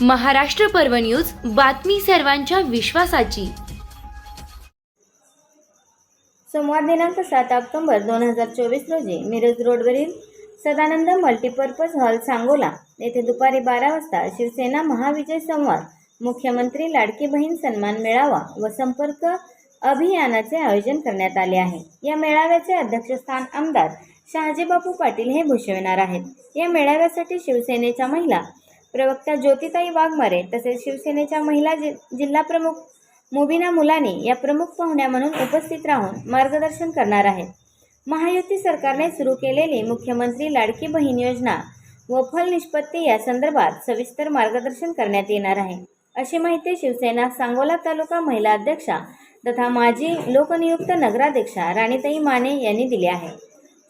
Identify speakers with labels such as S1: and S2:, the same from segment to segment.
S1: महाराष्ट्र पर्व न्यूज बातमी सर्वांच्या विश्वासाची.
S2: सोमवार दिनांक सात ऑक्टोबर दोन हजार चोवीस रोजी मिरज रोडवरील सदानंद मल्टीपर्पज हॉल सांगोला येथे दुपारी बारा वाजता शिवसेना महाविजय संवाद मुख्यमंत्री लाडकी बहीण सन्मान मेळावा व संपर्क अभियानाचे आयोजन करण्यात आले आहे. या मेळाव्याचे अध्यक्षस्थान आमदार शहाजीबापू पाटील हे भूषविणार आहेत. या मेळाव्यासाठी शिवसेनेच्या महिला प्रवक्ता ज्योतिताई वाघमारे तसेच शिवसेनेच्या महिला जि जिल्हा प्रमुख मुबिना मुलानी या प्रमुख पाहुण्या म्हणून उपस्थित राहून मार्गदर्शन करणार आहेत. महायुती सरकारने सुरू केलेली मुख्यमंत्री लाडकी बहीण योजना व फल निष्पत्ती या संदर्भात सविस्तर मार्गदर्शन करण्यात येणार आहे. अशी माहिती शिवसेना सांगोला तालुका महिला अध्यक्षा तथा माजी लोकनियुक्त नगराध्यक्षा राणीताई माने यांनी दिली आहे.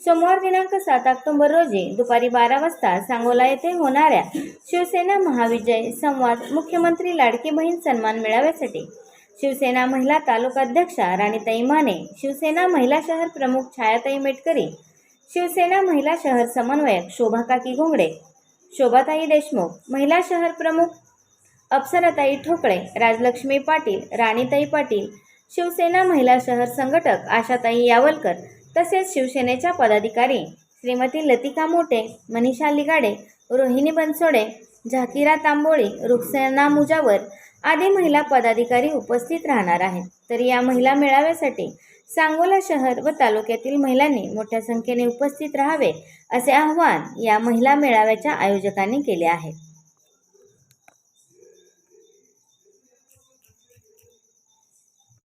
S2: सोमवार दिनांक सात ऑक्टोबर रोजी दुपारी बारा वाजता सांगोला येथे होणाऱ्या शिवसेना महाविजय संवाद मुख्यमंत्री लाडकी बहीण सन्मान मेळाव्यासाठी शिवसेना महिला तालुकाध्यक्षा राणीताई माने शिवसेना महिला शहर प्रमुख छायाताई मेटकरी शिवसेना महिला शहर समन्वयक शोभाकाकी घोंगडे शोभाताई देशमुख महिला शहर प्रमुख अप्सराताई ठोकळे राजलक्ष्मी पाटील राणीताई पाटील शिवसेना महिला शहर संघटक आशाताई यावलकर तसेच शिवसेनेच्या पदाधिकारी श्रीमती लतिका मोटे मनीषा लिगाडे रोहिणी बनसोडे झाकिरा तांबोळी रुखसेना मुजावर आदी महिला पदाधिकारी उपस्थित राहणार आहेत. तर या महिला मेळाव्यासाठी सांगोला शहर व तालुक्यातील महिलांनी मोठ्या संख्येने उपस्थित राहावे असे आवाहन या महिला मेळाव्याच्या आयोजकांनी केले आहे.